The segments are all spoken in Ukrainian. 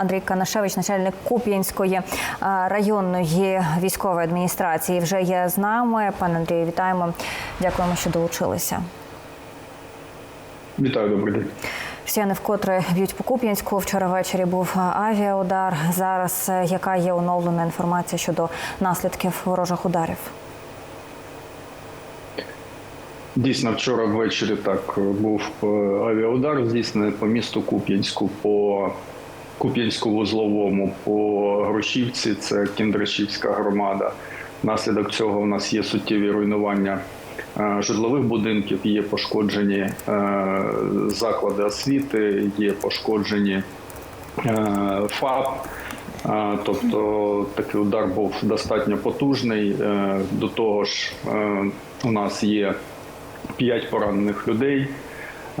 Андрій Канашевич, начальник Куп'янської е, районної військової адміністрації, вже є з нами. Пане Андрію, вітаємо. Дякуємо, що долучилися. Вітаю, добрий день. Росіяни вкотре б'ють по Куп'янську. Вчора ввечері був авіаудар. Зараз е, яка є оновлена інформація щодо наслідків ворожих ударів? Дійсно, вчора ввечері так був е, авіаудар здійснений по місту Куп'янську, по Куп'янську-Вузловому, по Грошівці, це Кіндрашівська громада. Внаслідок цього у нас є суттєві руйнування е, житлових будинків, є пошкоджені е, заклади освіти, є пошкоджені е, ФАП. Тобто такий удар був достатньо потужний. До того ж, у нас є п'ять поранених людей.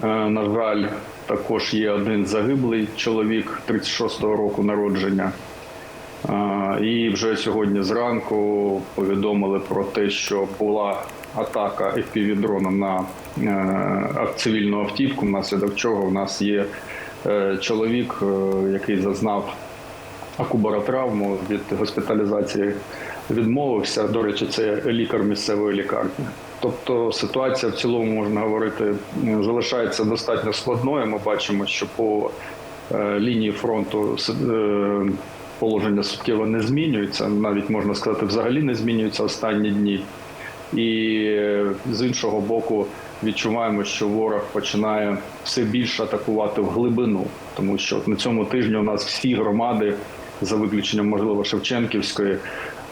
На жаль, також є один загиблий чоловік 36-го року народження. І вже сьогодні зранку повідомили про те, що була атака FPV-дрона на е, цивільну автівку, внаслідок чого в нас є е, чоловік, е, який зазнав акубаротравму від госпіталізації відмовився. До речі, це лікар місцевої лікарні. Тобто ситуація в цілому можна говорити залишається достатньо складною. Ми бачимо, що по е, лінії фронту е, положення суттєво не змінюється. Навіть можна сказати, взагалі не змінюється останні дні. І е, з іншого боку, відчуваємо, що ворог починає все більше атакувати в глибину, тому що на цьому тижні у нас всі громади, за виключенням можливо Шевченківської,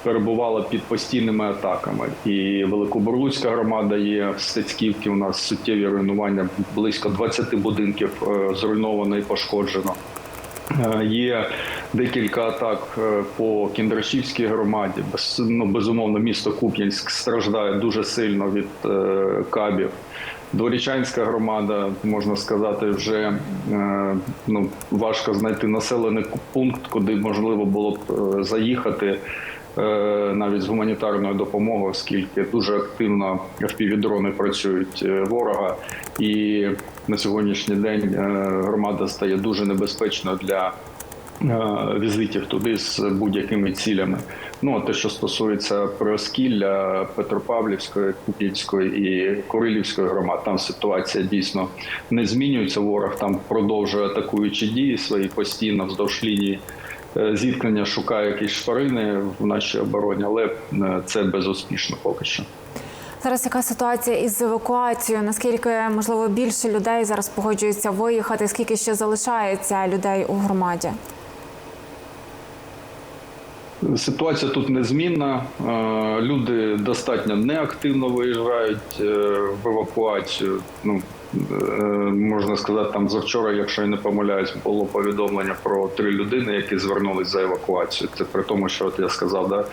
перебували під постійними атаками. І Великобурлуцька громада є в Стецьківці. У нас суттєві руйнування близько 20 будинків е, зруйновано і пошкоджено. Е, Є декілька атак е, по Кіндрашівській громаді. Ну, безумовно, місто Куп'янськ страждає дуже сильно від кабів. Дворічанська громада, можна сказати, вже ну, важко знайти населений пункт, куди можливо було б заїхати навіть з гуманітарною допомогою, оскільки дуже активно впівдрони працюють е, ворога, і на сьогоднішній день е, громада стає дуже небезпечною для е, візитів туди з будь-якими цілями. Ну а те, що стосується Приоскілля, Петропавлівської, Куп'янської і Курилівської громад, там ситуація дійсно не змінюється. Ворог там продовжує атакуючі дії свої постійно вздовж лінії. Е, Зіткнення шукає якісь шпарини в нашій обороні, але е, це безуспішно поки що. Зараз яка ситуація із евакуацією? Наскільки можливо більше людей зараз погоджуються виїхати? Скільки ще залишається людей у громаді? Ситуація тут незмінна. Е, Люди достатньо неактивно виїжджають е, в евакуацію. Ну е, можна сказати, там завчора, якщо я не помиляюсь, було повідомлення про три людини, які звернулись за евакуацію. Це при тому, що от я сказав, да,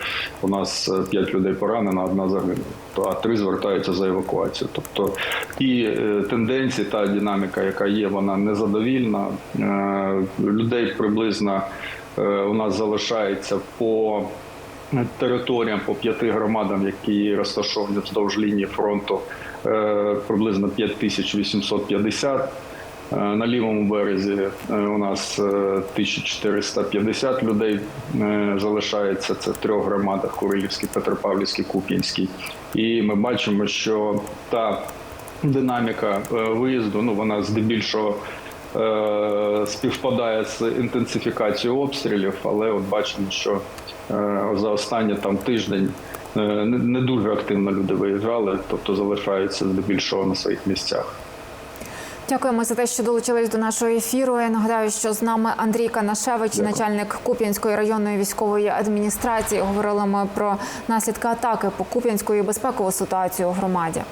у нас п'ять людей поранено, одна загинула, а три звертаються за евакуацію. Тобто ті тенденції, та динаміка, яка є, вона незадовільна. Людей приблизно у нас залишається по територіям по п'яти громадам, які розташовані вздовж лінії фронту, е, приблизно 5850. Е, На лівому березі е, у нас е, 1450 людей е, залишається. Це в трьох громадах: Курилівській, Петропавлівській, Куп'янській. І ми бачимо, що та динаміка е, виїзду, ну вона здебільшого е, співпадає з інтенсифікацією обстрілів, але от бачимо, що е, за останній там тиждень е, не, не дуже активно люди виїжджали, тобто залишаються здебільшого на своїх місцях. Дякуємо за те, що долучились до нашого ефіру. Я нагадаю, що з нами Андрій Канашевич, Дякую. начальник Куп'янської районної військової адміністрації. Говорили ми про наслідки атаки по Куп'янську і безпекову ситуацію у громаді.